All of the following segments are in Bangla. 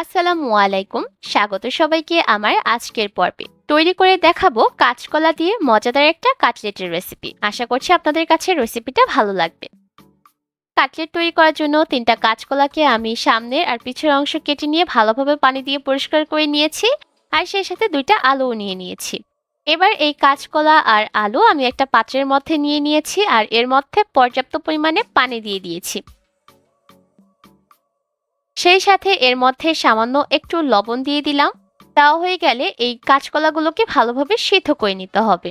আসসালামু আলাইকুম। স্বাগত সবাইকে আমার আজকের পর্বে। তৈরি করে দেখাবো কাঁচকলা দিয়ে মজাদার একটা কাটলেটের রেসিপি আশা করছি আপনাদের কাছে রেসিপিটা ভালো লাগবে। কাটলেট তৈরি করার জন্য তিনটা কাঁচকলাকে আমি সামনের আর পিছের অংশ কেটে নিয়ে ভালোভাবে পানি দিয়ে পরিষ্কার করে নিয়েছি আর সেই সাথে দুইটা আলুও নিয়ে নিয়েছি। এবার এই কাঁচকলা আর আলু আমি একটা পাত্রের মধ্যে নিয়ে নিয়েছি আর এর মধ্যে পর্যাপ্ত পরিমাণে পানি দিয়ে দিয়েছি। সেই সাথে এর মধ্যে সামান্য একটু লবণ দিয়ে দিলাম। দেওয়া হয়ে গেলে এই কাঁচকলাগুলোকে ভালোভাবে সিদ্ধ করে নিতে হবে।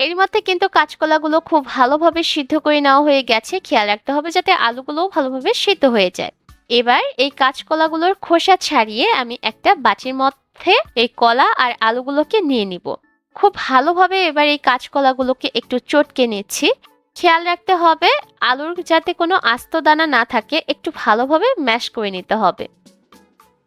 এর মধ্যে কিন্তু কাঁচকলাগুলো খুব ভালোভাবে সিদ্ধ করে নেওয়া হয়ে গেছে। খেয়াল রাখতে হবে যাতে আলুগুলোও ভালোভাবে সিদ্ধ হয়ে যায়। এবার এই কাঁচকলাগুলোর খোসা ছাড়িয়ে আমি একটা বাটির মধ্যে এই কলা আর আলুগুলোকে নিয়ে নিব। খুব ভালোভাবে এবার এই কাঁচকলাগুলোকে একটু চটকে নিচ্ছি। খেয়াল রাখতে হবে, আলুর যাতে কোনো আস্ত দানা না থাকে, একটু ভালোভাবে ম্যাশ করে নিতে হবে।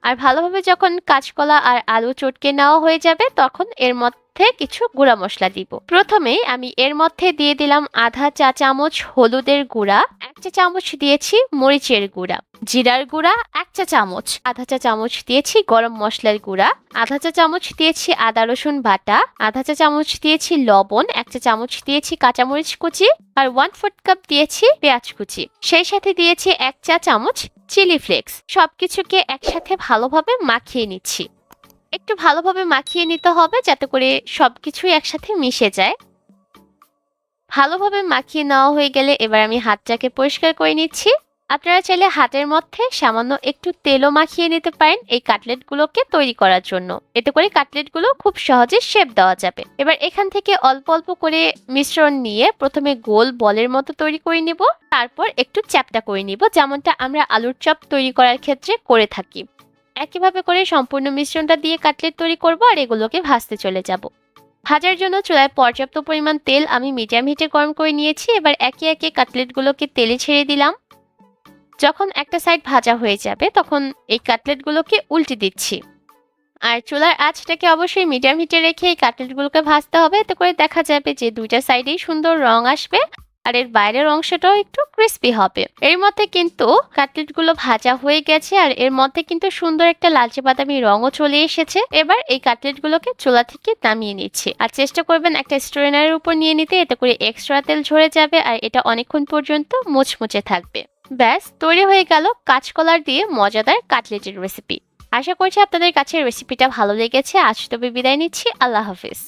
আর ভালোভাবে যখন কাঁচকলা আর আলু চটকে নেওয়া হয়ে যাবে, তখন এর মধ্যে কিছু গুঁড়া মশলা দিব। প্রথমে আমি এর মধ্যে দিয়ে দিলাম আধা চা চামচ হলুদের গুঁড়া চা চামচ দিয়েছি মরিচের গুঁড়া, জিরার গুঁড়া এক চা চামচ, আধা চা চামচ দিয়েছি গরম মশলার গুঁড়া, আধা চা চামচ দিয়েছি আদা রসুন বাটা, আধা চা চামচ দিয়েছি লবণ, এক চা চামচ দিয়েছি কাঁচামরিচ কুচি আর ওয়ান ফোর্থ কাপ দিয়েছি পেঁয়াজ কুচি। সেই সাথে দিয়েছি এক চা চামচ চিলি ফ্লেক্স। সবকিছুকে একসাথে ভালোভাবে মাখিয়ে নিচ্ছি। একটু ভালোভাবে মাখিয়ে নিতে হবে যাতে করে সবকিছুই একসাথে মিশে যায়। ভালোভাবে মাখিয়ে নেওয়া হয়ে গেলে এবার আমি হাতটাকে পরিষ্কার করে নিচ্ছি। আপনারা চাইলে হাতের মধ্যে সামান্য একটু তেলও মাখিয়ে নিতে পারেন এই কাটলেটগুলোকে তৈরি করার জন্য। এতে করে কাটলেটগুলো খুব সহজে শেপ দেওয়া যাবে। এবার এখান থেকে অল্প অল্প করে মিশ্রণ নিয়ে প্রথমে গোল বলের মতো তৈরি করে নিব। তারপর একটু চ্যাপটা করে নিব, যেমনটা আমরা আলুর চপ তৈরি করার ক্ষেত্রে করে থাকি। একইভাবে করে সম্পূর্ণ মিশ্রণটা দিয়ে কাটলেট তৈরি করব আর এগুলোকে ভাজতে চলে যাব। ভাজার জন্য চুলায় পর্যাপ্ত পরিমাণ তেল আমি মিডিয়াম হিটে গরম করে নিয়েছি। এবার একে একে কাটলেটগুলোকে তেলে ছেড়ে দিলাম। যখন একটা সাইড ভাজা হয়ে যাবে, তখন এই কাটলেটগুলোকে উল্টে দিচ্ছি। আর চুলার আঁচটাকে অবশ্যই মিডিয়াম হিটে রেখে এই কাটলেটগুলোকে ভাজতে হবে। এতে করে দেখা যাবে যে দুইটা সাইডেই সুন্দর রং আসবে। আর এর বাইরের অংশটাও একটু ক্রিস্পি হবে। এর মধ্যে কিন্তু কাটলেটগুলো ভাজা হয়ে গেছে আর এর মধ্যে কিন্তু সুন্দর একটা লালচে বাদামি রঙও চলে এসেছে। এবার এই কাটলেটগুলোকে চুলা থেকে নামিয়ে নিচ্ছি। আর চেষ্টা করবেন একটা স্ট্রেনারের উপর নিয়ে নিতে, এতে করে এক্সট্রা তেল ঝরে যাবে আর এটা অনেকক্ষণ পর্যন্ত মুচমুচে থাকবে। ব্যাস, তৈরি হয়ে গেল কাঁচকলার দিয়ে মজাদার কাটলেটের রেসিপি আশা করছি আপনাদের কাছে রেসিপিটা ভালো লেগেছে। আজ তবে বিদায় নিচ্ছি। আল্লাহ হাফিজ।